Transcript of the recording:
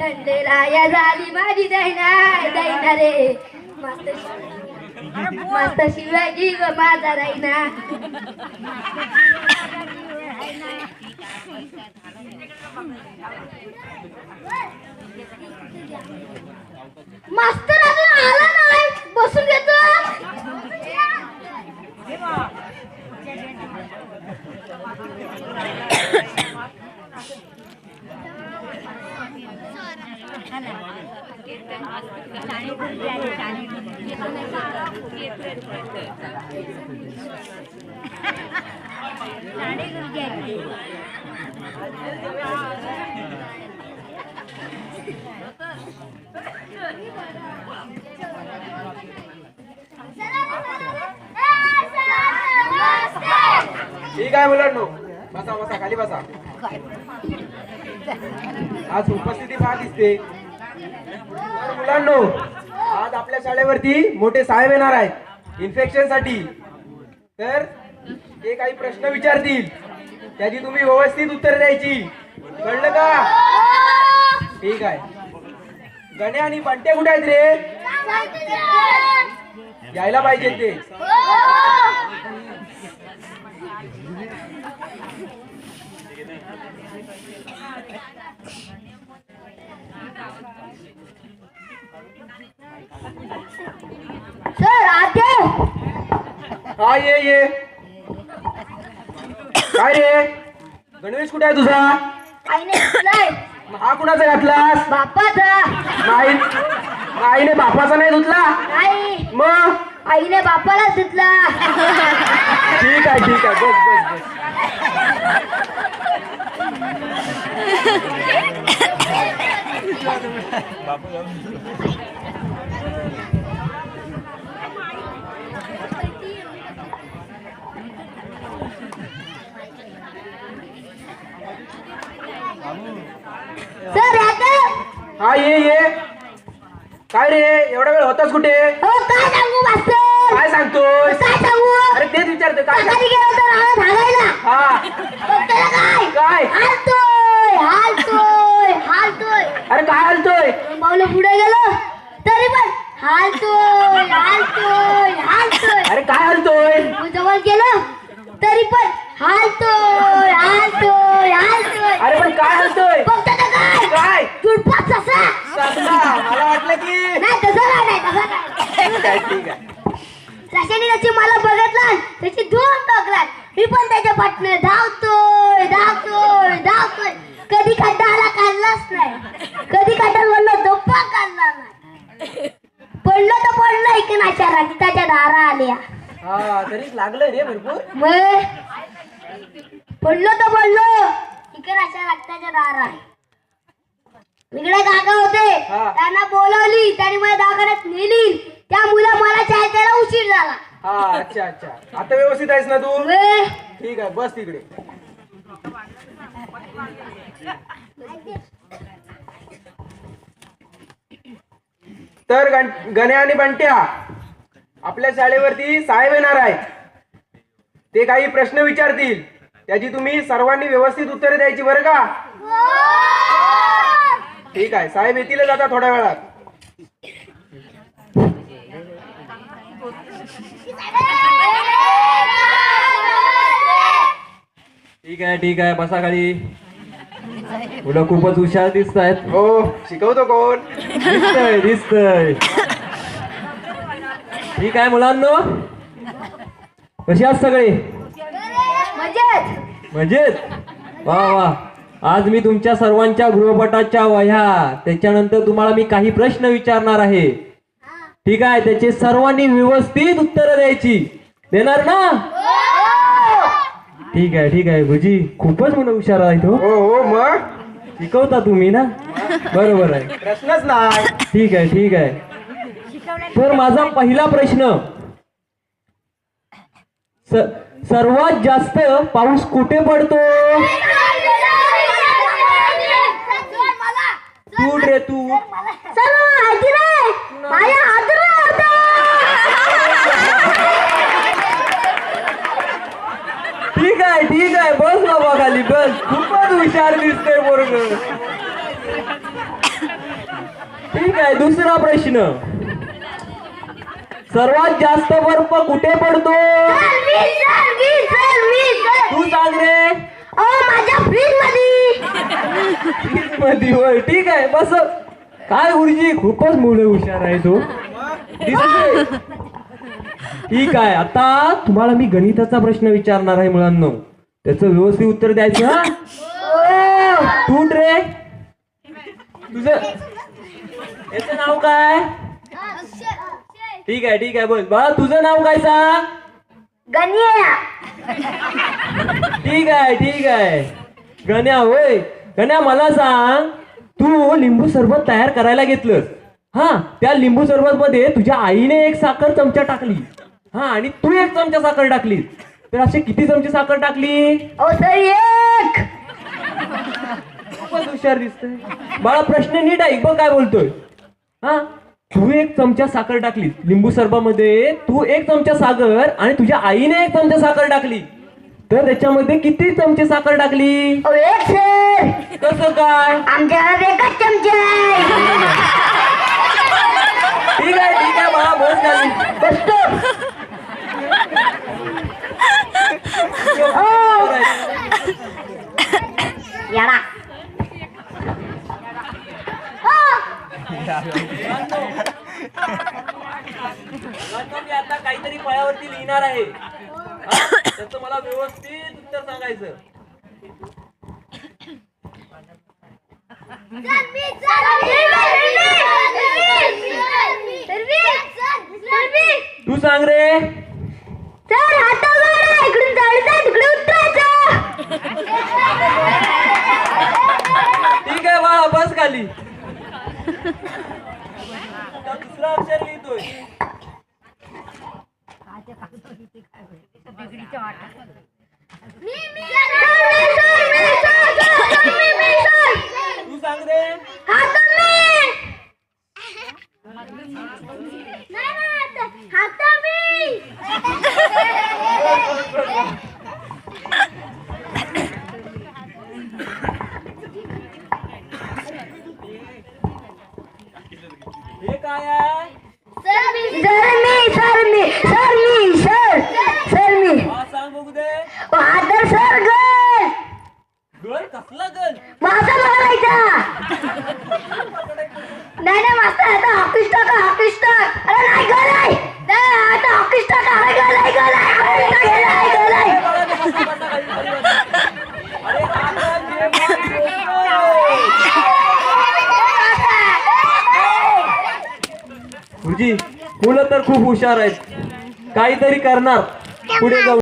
थंडेला या झाली माझी दैना दैना रे. मस्त मस्त शिवाजी व माझा राईना मास्तर अजून आला नाही. बसून घेतो. ठीक आहे मुलांनो. बसा बसा खाली बसा. आज उपस्थिती फार दिसते. तर मुलांनो आज आपल्या शाळेवरती मोठे साहेब येणार आहेत. इन्फेक्शनसाठी. तर ते काही प्रश्न विचारतील. त्याची तुम्ही व्यवस्थित उत्तर द्यायची. कळलं का? ठीक आहे. गणे आणि बंटे कुठे आहेत रे? यायला पाहिजे ते सर आते हा ये ये. काय रे? गणवेश कुठे आहे तुझा? मग हा कुणाचा घातलास? बापाचा. नाही. आईने बापाचा नाही धुतला? नाही. मग? आईने बापालाच घेतला ठीक आहे ठीक आहे. बस बस बस. सर आते हा ये ये. काय रे? एवढा वेळ होतास कुठे? हो काय सांगू मास्तर? काय सांगतोय काय सांगू? अरे तेच विचारतोय काय सकाळी सांग- गेलो तर राहत हागायला. हा. त्याला काय? काय? हालतोय हालतोय हालतोय. अरे काय हलतोय? पावलं पुढे गेलो. तरी पण हालतोय हालतोय हालतोय. अरे काय हलतोय? मग जवळ गेलो तरी पण हालतोय हालतोय हालतोय. अरे पण काय हलतोय? काय? काय? ससा ससा मला वाटलं की नाही तसं काय नाही तसं काय ठीक आहे. ठीक आहे सशाने त्याची मला बघितला त्याची धुवून टाकला मी पण त्याच्या पाठनं धावतोय धावतोय धावतोय. कधी खड्डाला काढलाच नाही. कधी खड्डा म्हणलं धोप्पा काढला नाही. पडलो तर पडलो इकनाच्या रक्ताच्या धारा आल्या. हा तरी लागलं रे भरपूर. मग? पडलो तर पडलो. इकनाच्या रक्ताच्या धारा इकडे काका होते. हा. त्यांना बोलवली. त्यांनी मला दवाखान्यात नेली. त्या मुला मला चाय प्यायला उशीर झाला. हा अच्छा अच्छा. आता व्यवस्थित आहेस ना तू? मग? ठीक आहे बस तिकडे तर गण- गण्या आणि बंट्या आपल्या शाळेवरती साहेब येणार आहेत. ते काही प्रश्न विचारतील. त्याची तुम्ही सर्वांनी व्यवस्थित उत्तरे द्यायची बरं का? ठीक आहे साहेब येतीलच आता थोड्या वेळात. ठीक आहे ठीक आहे बसा खाली. मुलं खूपच हुशार दिसत आहेत हो शिकवतो कोण? दिसतंय दिसतंय. ठीक आहे मुलांनो? कशी आहात सगळे? मजेत. मजेत? वा वा. आज मी तुमच्या सर्वांच्या गृहपटाच्या वह्या. त्याच्यानंतर तुम्हाला मी काही प्रश्न विचारणार आहे. ठीक आहे? त्याचे सर्वांनी व्यवस्थित उत्तरं द्यायची. देणार ना? ठीक आहे ठीक आहे. गुजी खूपच मुलं हुशार आहेत हो हो हो मग? शिकवता तुम्ही ना? बरोबर आहे. प्रश्नच नाही. ठीक आहे ठीक आहे. तर माझा पहिला प्रश्न. स- सर्वात जास्त पाऊस कुठे पडतो? तू रे तू. ठीक आहे ठीक आहे. बस बाबा खाली बस. खूपच हुशार दिसतोय बरोबर ठीक आहे दुसरा प्रश्न. सर्वात जास्त बर्फ कुठे पडतो? तू सांग रे. ओ माझ्या फ्रीजमध्ये होय. ठीक आहे बस. काय गुरुजी खूपच मुलं हुशार आहे तो. ठीक आहे आता तुम्हाला मी गणिताचा प्रश्न विचारणार आहे मुलांना. त्याचं व्यवस्थित उत्तर द्यायचं हा? ओ तू रे. तुझं याचं नाव काय? ठीक आहे ठीक आहे बोल. बाळा तुझं नाव काय सांग? गण्या. ठीक आहे ठीक आहे. गण्या होय. गण्या मला सांग. तू लिंबू सरबत तयार करायला घेतलंस. हा त्या लिंबू सरबत मध्ये तुझ्या आईने एक साखर चमचा टाकली. हा आणि तू एक चमचा साखर टाकली तर असे किती चमचे साखर टाकली? सर एक. खूपच हुशार दिसतोय. बाळा प्रश्न नीट ऐक बघ काय बोलतोय. हा? तू एक चमचा साखर टाकली लिंबू सरबामध्ये तू एक चमचा साखर आणि तुझ्या आईने एक चमचा साखर टाकली. तर त्याच्यामध्ये किती चमचे साखर टाकली? कसं काय? आमच्या एकच चमचा आहे ठीक आहे ठीक आहे बाळा बस झाली बसतो ओ याडा मी आता काहीतरी फळ्यावरती लिहिणार आहे? त्याचं मला व्यवस्थित उत्तर सांगायचं. तू सांग रे. सर हातावर इकडून जायचं तिकडे उतरायचं. ठीक आहे बाळा बस खाली. आता अक्षर लिहितोय तू सांग रे. मी काय आहे सर मी सर मी सर मी सर सर मी हा सांग बघू दे आदर सर गल गल कसला गल माझा बघायचा नाही नाही मास्तर आता ऑफिस टाका ऑफिस टाक अरे नाही गल आहे नाही, आता ऑफिस टाका अरे गल आहे गल आहे ऑफिस टाक, गल आहे गल आहे बाळा, ते कसं पडलं खाली, खाली बस. अरे आता जे बोलतोय. गुरुजी मुलं तर खूप हुशार आहेत. काहीतरी करणार. पुढे जाऊ.